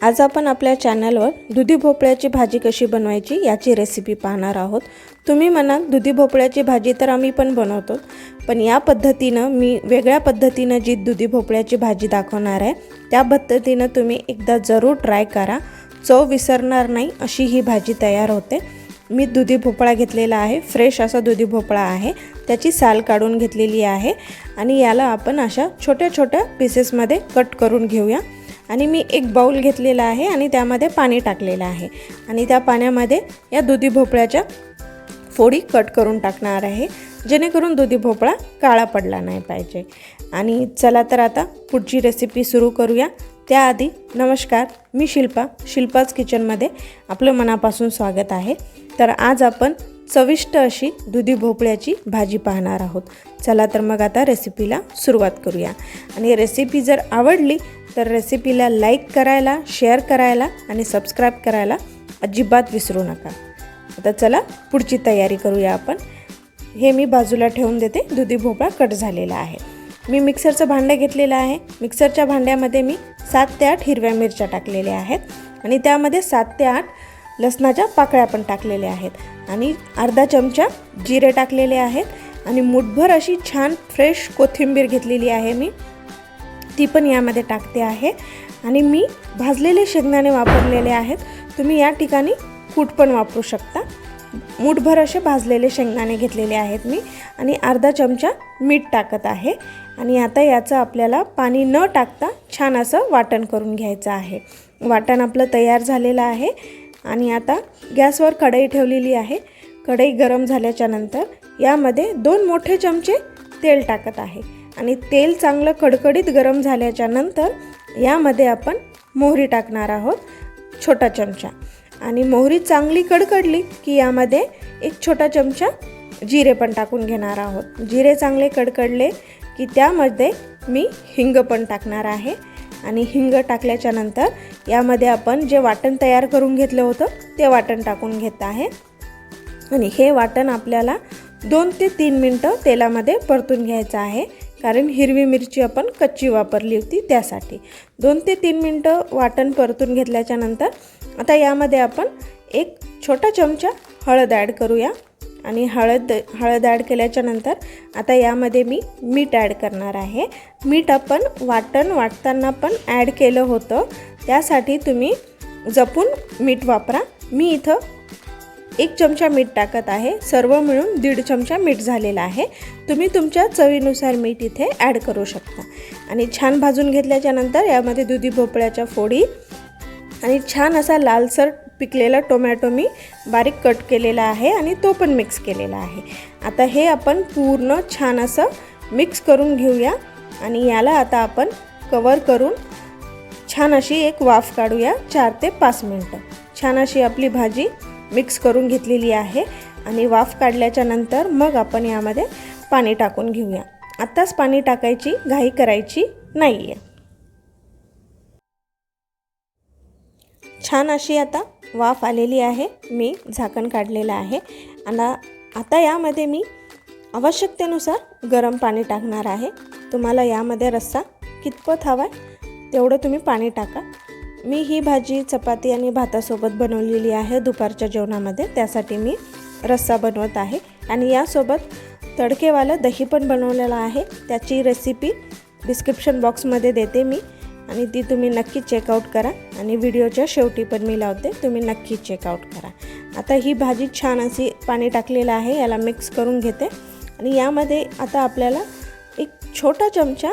आज आपण आपल्या चॅनलवर दुधी भोपळ्याची भाजी कशी बनवायची याची रेसिपी पाहणार आहोत. तुम्ही म्हणाल दुधी भोपळ्याची भाजी तर आम्ही पण बनवतो पण या पद्धतीनं मी वेगळ्या पद्धतीनं जी दुधी भोपळ्याची भाजी दाखवणार आहे त्या पद्धतीनं तुम्ही एकदा जरूर ट्राय करा. चव विसरणार नाही अशी ही भाजी तयार होते. मी दुधी भोपळा घेतलेला आहे फ्रेश असा दुधी भोपळा आहे त्याची साल काढून घेतलेली आहे आणि याला आपण अशा छोट्या छोट्या पीसेसमध्ये कट करून घेऊया. आणि मी एक बाऊल घेतलेला आहे आणि त्यामध्ये पाणी टाकलेलं आहे. आणि त्या पाण्यामध्ये या दुधी भोपळ्याच्या फोडी कट करून टाकणार आहे. जेणेकरून दुधी भोपळा काळा पडला नाही पाहिजे. आणि चला तर आता पुढची रेसिपी सुरू करूया. त्याआधी नमस्कार मी शिल्पा शिल्पाच किचनमध्ये आपलं मनापासून स्वागत आहे. तर आज आपण चविष्ट अशी दुधी भोपळ्याची भाजी पाहणार आहोत. चला तर मग आता रेसिपीला सुरुवात करूया. आणि रेसिपी जर आवडली तर रेसिपीला लाईक करायला शेअर करायला आणि सबस्क्राईब करायला अजिबात विसरू नका. आता चला पुढची तयारी करूया आपण. हे मी बाजूला ठेवून देते. दुधी भोपळा कट झालेला आहे. मी मिक्सरचं भांडं घेतलेलं आहे. मिक्सरच्या भांड्यामध्ये मी सात ते आठ हिरव्या मिरच्या टाकलेल्या आहेत आणि त्यामध्ये सात ते आठ लसणाच्या पाकळ्या पण टाकलेल्या आहेत आणि अर्धा चमचा जिरे टाकलेले आहेत आणि मुठभर अशी छान फ्रेश कोथिंबीर घेतलेली आहे मी. ती पण यामध्ये टाकते आहे. आणि मी भाजलेले शेंगदाणे वापरलेले आहेत. तुम्ही या ठिकाणी कूट पण वापरू शकता. मूठभर असे भाजलेले शेंगदाणे घेतलेले आहेत मी. आणि अर्धा चमचा मीठ टाकत आहे. आणि आता याचं आपल्याला पाणी न टाकता छान असं वाटण करून घ्यायचं आहे. वाटण आपलं तयार झालेलं आहे. आणि आता गॅसवर कढई ठेवलेली आहे. कढई गरम झाल्याच्यानंतर यामध्ये दोन मोठे चमचे तेल टाकत आहे. आणि तेल चांगलं कडकडीत गरम झाल्याच्यानंतर यामध्ये आपण मोहरी टाकणार आहोत छोटा चमचा. आणि मोहरी चांगली कडकडली की यामध्ये एक छोटा चमचा जिरे पण टाकून घेणार आहोत. जिरे चांगले कडकडले की त्यामध्ये मी हिंग पण टाकणार आहे. आणि हिंग टाकल्याच्या नंतर यामध्ये आपण जे वाटण तयार करून घेतलं होतं ते वाटण टाकून घेत आहे. आणि हे वाटण आपल्याला दोन ते तीन मिनटं तेलामध्ये परतून घ्यायचं आहे. कारण हिरवी मिरची आपण कच्ची वापरली होती त्यासाठी. दोन ते तीन मिनटं वाटण परतून घेतल्याच्या नंतर आता यामध्ये आपण एक छोटा चमचा हळद ॲड करूया. आणि हळद हळद ॲड केल्याच्यानंतर आता यामध्ये मी मीठ ॲड करणार आहे. मीठ आपण वाटण वाटताना पण ॲड केलं होतं. त्यासाठी तुम्ही जपून मीठ वापरा. मी इथं एक चमचा मीठ टाकत आहे. सर्व मिळून दीड चमचा मीठ झालेला आहे. तुम्ही तुमच्या चवीनुसार मीठ इथे ॲड करू शकता. आणि छान भाजून घेतल्याच्या नंतर यामध्ये दुधी भोपळ्याच्या फोडी आणि छान असा लालसर पिकलेला टोमॅटो मी बारीक कट केलेला आहे आणि तो पण मिक्स केलेला आहे. आता हे आपण पूर्ण छान असं मिक्स करून घेऊया. आणि याला आता आपण कवर करून छान अशी एक वाफ काढूया चार ते पाच मिनटं. छान अशी आपली भाजी मिक्स करून घेतलेली आहे आणि वाफ काढल्याच्या नंतर मग आपण यामध्ये पाणी टाकून घेऊया. आत्ताच पाणी टाकायची घाई करायची नाही आहे छान अशी आता वाफ आलेली आहे. मी झाकण काढलेलं आहे. आणि आता यामध्ये मी आवश्यकतेनुसार गरम पाणी टाकणार आहे. तुम्हाला यामध्ये रस्सा कितपत हवा आहे तेवढं तुम्ही पाणी टाका. मी ही भाजी चपाती आणि भातासोबत बनवलेली आहे दुपारच्या जेवणामध्ये. त्यासाठी मी रस्सा बनवत आहे. आणि यासोबत तडकेवालं दही पण बनवलेलं आहे. त्याची रेसिपी डिस्क्रिप्शन बॉक्समध्ये देते मी. आणि ती तुम्ही नक्की चेकआउट करा. आणि व्हिडिओच्या शेवटी पण मी लावते. तुम्ही नक्की चेकआउट करा. आता ही भाजी छान अशी पाणी टाकलेलं आहे. याला मिक्स करून घेते. आणि यामध्ये आता आपल्याला एक छोटा चमचा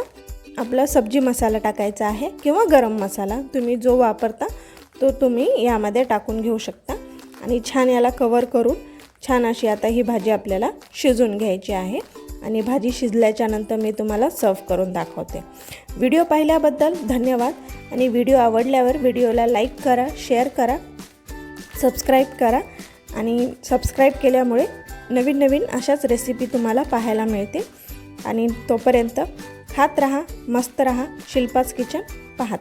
आपला सब्जी मसाला टाकायचा आहे किंवा गरम मसाला तुम्ही जो वापरता तो तुम्ही यामध्ये टाकून घेऊ शकता. आणि छान याला कवर करून छान अशी आता ही भाजी आपल्याला शिजून घ्यायची आहे. आणि भाजी शिजल्याच्या नंतर मी तुम्हाला सर्व करून दाखवते. व्हिडिओ पाहिल्याबद्दल धन्यवाद. आणि व्हिडिओ आवडल्यावर व्हिडिओला लाईक करा शेअर करा सबस्क्राईब करा. आणि सबस्क्राईब केल्यामुळे नवीन नवीन अशाच रेसिपी तुम्हाला पाहायला मिळते आणि तोपर्यंत खात रहा मस्त रहा शिल्पाच किचन पाहत.